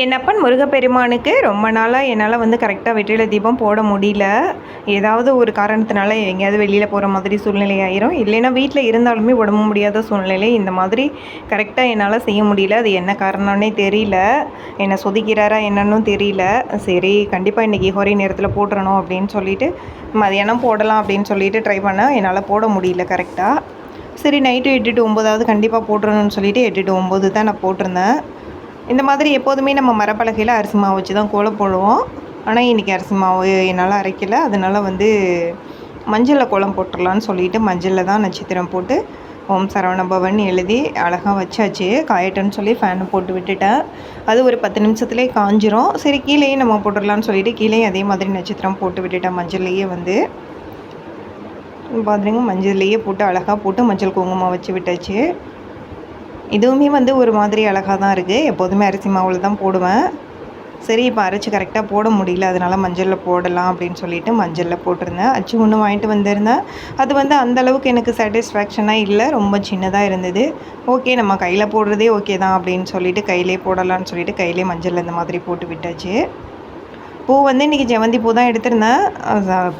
என்னப்பன் முருகப்பெருமானுக்கு ரொம்ப நாளாக என்னால் வந்து கரெக்டாக வெற்றில தீபம் போட முடியல. ஏதாவது ஒரு காரணத்தினால எங்கேயாவது வெளியில் போகிற மாதிரி சூழ்நிலை ஆயிரும். இல்லைன்னா வீட்டில் இருந்தாலுமே உடம்பு முடியாத சூழ்நிலை. இந்த மாதிரி கரெக்டாக என்னால் செய்ய முடியல. அது என்ன காரணம்னே தெரியல. என்னை சொதிக்கிறாரா என்னன்னு தெரியல. சரி கண்டிப்பாக இன்றைக்கி ஹொரை நேரத்தில் போட்டுறணும் அப்படின்னு சொல்லிட்டு மதியானம் போடலாம் அப்படின்னு சொல்லிட்டு ட்ரை பண்ணேன். என்னால் போட முடியல கரெக்டாக சரி நைட்டு எட்டு டு ஒம்பதாவது கண்டிப்பாக போட்டுறணும்னு சொல்லிட்டு எட்டு டு ஒம்பது தான் நான் போட்டிருந்தேன். இந்த மாதிரி எப்போதுமே நம்ம மரப்பலகையில் அரிசி மாவு வச்சு தான் கோலம் போடுவோம். ஆனால் இன்றைக்கி அரிசி மாவு என்னால் அரைக்கலை. அதனால் வந்து மஞ்சளில் கோலம் போட்டுடலான்னு சொல்லிட்டு மஞ்சளில் தான் நட்சத்திரம் போட்டு ஓம் சரவண பவன் எழுதி அழகாக வச்சாச்சு. காயட்டுன்னு சொல்லி ஃபேனை போட்டு விட்டுட்டேன். அது ஒரு பத்து நிமிஷத்துலேயே காஞ்சிரும். சரி கீழேயே நம்ம போட்டுடலான்னு சொல்லிட்டு கீழேயும் அதே மாதிரி நட்சத்திரம் போட்டு விட்டுட்டேன் மஞ்சள்லேயே வந்து. பார்த்துருங்க மஞ்சள்லேயே போட்டு அழகாக போட்டு மஞ்சள் குங்குமம் வச்சு விட்டாச்சு. இதுவுமே வந்து ஒரு மாதிரி அழகாக தான் இருக்குது எப்போதுமே அரிசி மாவில் தான் போடுவேன். சரி இப்போ அரைச்சி கரெக்டாக போட முடியல. அதனால் மஞ்சளில் போடலாம் அப்படின்னு சொல்லிட்டு மஞ்சளில் போட்டிருந்தேன். அச்சு ஒன்று வாங்கிட்டு வந்திருந்தேன். அது வந்து அந்த அளவுக்கு எனக்கு சாட்டிஸ்ஃபேக்ஷனாக இல்லை. ரொம்ப சின்னதாக இருந்தது. ஓகே நம்ம கையில் போடுறதே ஓகே தான் அப்படின்னு சொல்லிட்டு கையிலே போடலான்னு சொல்லிட்டு கையிலே மஞ்சள் இந்த மாதிரி போட்டு விட்டாச்சு. பூ வந்து இன்றைக்கி செவந்தி பூ தான் எடுத்திருந்தேன்.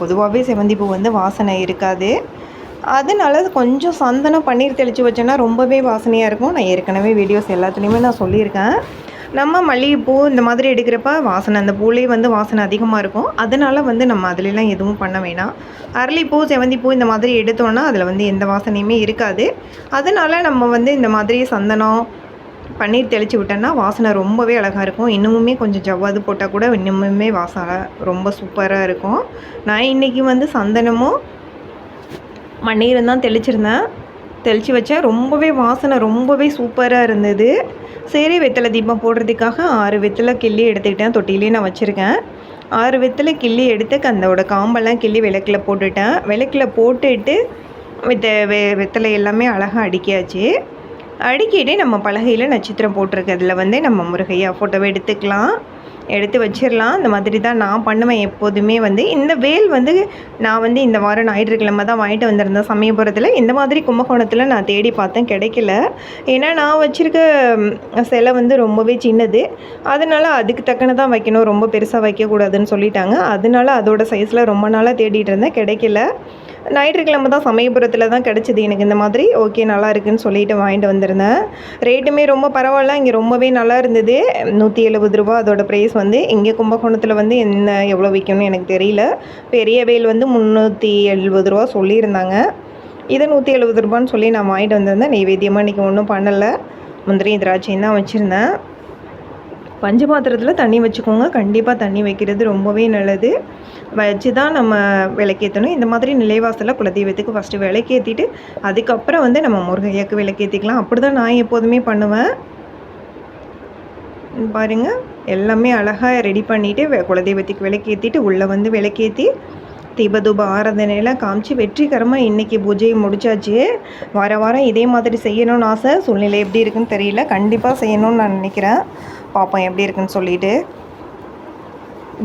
பொதுவாகவே செவந்தி பூ வந்து வாசனை இருக்காது. அதனால கொஞ்சம் சந்தனம் பன்னீர் தெளித்து வச்சோன்னா ரொம்பவே வாசனையாக இருக்கும். நான் ஏற்கனவே வீடியோஸ் எல்லாத்துலேயுமே நான் சொல்லியிருக்கேன். நம்ம மல்லிகைப்பூ இந்த மாதிரி எடுக்கிறப்ப வாசனை அந்த பூலே வந்து வாசனை அதிகமாக இருக்கும். அதனால் வந்து நம்ம அதிலெலாம் எதுவும் பண்ண வேணாம். அரளிப்பூ செவந்திப்பூ இந்த மாதிரி எடுத்தோன்னா அதில் வந்து எந்த வாசனையுமே இருக்காது. அதனால் நம்ம வந்து இந்த மாதிரி சந்தனம் பன்னீர் தெளித்து விட்டோன்னா வாசனை ரொம்பவே அழகாக இருக்கும். இன்னுமுமே கொஞ்சம் ஜவ்வாது போட்டால் கூட இன்னுமுமே வாசனை ரொம்ப சூப்பராக இருக்கும். நான் இன்றைக்கி வந்து சந்தனமும் மண்ணீரம் தான் தெளிச்சிருந்தேன். தெளித்து வச்சேன் ரொம்பவே வாசனை ரொம்பவே சூப்பராக இருந்தது. சரி வெத்தலை தீபம் போடுறதுக்காக ஆறு வெத்தலை கிள்ளி எடுத்துக்கிட்டேன். தொட்டிலே நான் வச்சுருக்கேன். ஆறு வெத்தலை கிள்ளி எடுத்து கந்தோட காம்பெல்லாம் கிள்ளி விளக்கில் போட்டுட்டேன். விளக்கில் போட்டுட்டு வித்த வெ வெத்தலை எல்லாமே அழகாக அடுக்கியாச்சு. அடுக்கிட்டு நம்ம பலகையில் நட்சத்திரம் போட்டிருக்கிறதுல வந்து நம்ம முருகையா ஃபோட்டோவை எடுத்துக்கலாம். எடுத்து வச்சிடலாம் இந்த மாதிரி தான் நான் பண்ணுவேன் எப்போதுமே வந்து. இந்த வேல் வந்து நான் வந்து இந்த வாரம் ஞாயிற்றுக்கிழமை தான் வாங்கிட்டு வந்திருந்தேன். சமயபுரத்தில் இந்த மாதிரி கும்பகோணத்தில் நான் தேடி பார்த்தேன். கிடைக்கல. ஏன்னா நான் வச்சுருக்க சிலை வந்து ரொம்பவே சின்னது. அதனால் அதுக்கு தக்கன தான் வைக்கணும். ரொம்ப பெருசாக வைக்கக்கூடாதுன்னு சொல்லிட்டாங்க. அதனால அதோட சைஸில் ரொம்ப நாளாக தேடிட்டு இருந்தேன். கிடைக்கல. ஞாயிற்றுக்கிழமை தான் சமயபுரத்தில் தான் கிடச்சிது எனக்கு இந்த மாதிரி. ஓகே நல்லா இருக்குன்னு சொல்லிட்டு வாங்கிட்டு வந்திருந்தேன். ரேட்டுமே ரொம்ப பரவாயில்ல. இங்கே ரொம்பவே நல்லா இருந்தது. நூற்றி எழுபது ரூபா அதோட ப்ரைஸ் வந்து இங்கே கும்பகோணத்தில் வந்து என்ன எவ்வளோ விற்கணும்னு எனக்கு தெரியல. பெரிய வேல் வந்து முந்நூற்றி எழுபது ரூபா சொல்லியிருந்தாங்க. இதை நூற்றி எழுபது ரூபான்னு சொல்லி நான் வாங்கிட்டு வந்திருந்தேன். நைவேத்தியமாக இன்றைக்கி ஒன்றும் பண்ணலை. முந்திரி திராட்சையும் தான் வச்சுருந்தேன். பஞ்சு பாத்திரத்தில் தண்ணி வச்சுக்கோங்க. கண்டிப்பாக தண்ணி வைக்கிறது ரொம்பவே நல்லது. வச்சு தான் நம்ம விளக்கேற்றணும் இந்த மாதிரி நிலைவாசலில் குலதெய்வத்துக்கு ஃபஸ்ட்டு விளக்கேற்றிட்டு அதுக்கப்புறம் வந்து நம்ம முருகையாக்கு விளக்கேற்றிக்கலாம் அப்படி தான் நான் எப்போதுமே பண்ணுவேன். பாருங்கள் எல்லாமே அழகாக ரெடி பண்ணிவிட்டு குலதெய்வத்துக்கு விளக்கேற்றிட்டு உள்ளே வந்து விளக்கேற்றி தீபதூப ஆராதனையெல்லாம் காமிச்சு வெற்றிகரமாக இன்றைக்கி பூஜையை முடிச்சாச்சு. வார வாரம் இதே மாதிரி செய்யணும்னு ஆசை. சூழ்நிலை எப்படி இருக்குன்னு தெரியல. கண்டிப்பாக செய்யணும்னு நான் நினைக்கிறேன். பார்ப்போம் எப்படி இருக்குன்னு சொல்லிட்டு.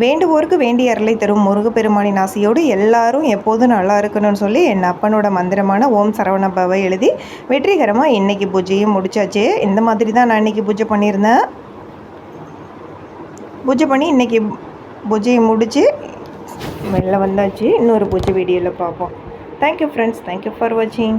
வேண்டுவோருக்கு வேண்டிய அருளை தரும் முருகப்பெருமானின் ஆசையோடு எல்லாரும் எப்போதும் நல்லா இருக்கணும்னு சொல்லி என் அப்பனோட மந்திரமான ஓம் சரவண பவ எழுதி வெற்றிகரமாக இன்றைக்கி பூஜையும் முடிச்சாச்சு. இந்த மாதிரி தான் நான் இன்றைக்கி பூஜை பண்ணியிருந்தேன். பூஜை பண்ணி இன்றைக்கி பூஜையை முடித்து வெளில வந்தாச்சு. இன்னொரு பூஜை வீடியோவில் பார்ப்போம். தேங்க்யூ ஃப்ரெண்ட்ஸ் தேங்க்யூ ஃபார் வாட்சிங்